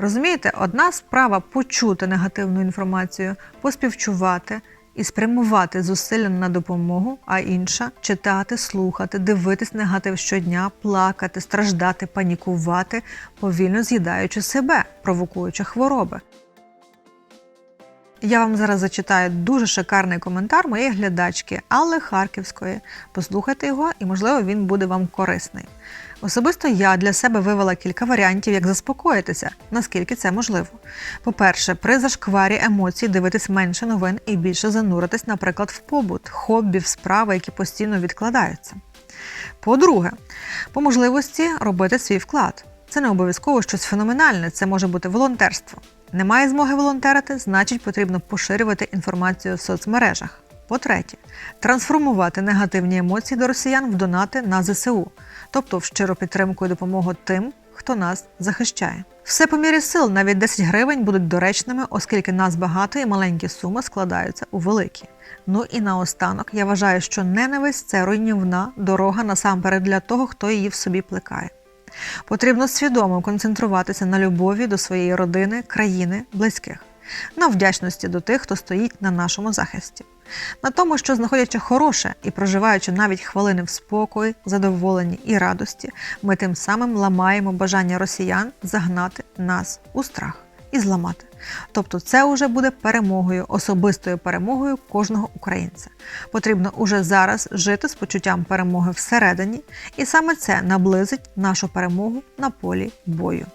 Розумієте, одна справа почути негативну інформацію, поспівчувати і спрямувати зусилля на допомогу, а інша читати, слухати, дивитись негатив щодня, плакати, страждати, панікувати, повільно з'їдаючи себе, провокуючи хвороби. Я вам зараз зачитаю дуже шикарний коментар моєї глядачки Алли Харківської. Послухайте його, і можливо він буде вам корисний. Особисто я для себе вивела кілька варіантів, як заспокоїтися, наскільки це можливо. По-перше, при зашкварі емоцій дивитись менше новин і більше зануритись, наприклад, в побут, хобі, в справи, які постійно відкладаються. По-друге, по можливості робити свій вклад. Це не обов'язково щось феноменальне, це може бути волонтерство. Немає змоги волонтерити, значить потрібно поширювати інформацію в соцмережах. По-третє, трансформувати негативні емоції до росіян в донати на ЗСУ, тобто в щиру підтримку і допомогу тим, хто нас захищає. Все по мірі сил, навіть 10 гривень будуть доречними, оскільки нас багато і маленькі суми складаються у великі. Ну і наостанок я вважаю, що ненависть це руйнівна дорога насамперед для того, хто її в собі плекає. Потрібно свідомо концентруватися на любові до своєї родини, країни, близьких, на вдячності до тих, хто стоїть на нашому захисті, на тому, що знаходячи хороше і проживаючи навіть хвилини в спокої, задоволенні і радості, ми тим самим ламаємо бажання росіян загнати нас у страх і зламати. Тобто, це вже буде перемогою, особистою перемогою кожного українця. Потрібно уже зараз жити з почуттям перемоги всередині, і саме це наблизить нашу перемогу на полі бою.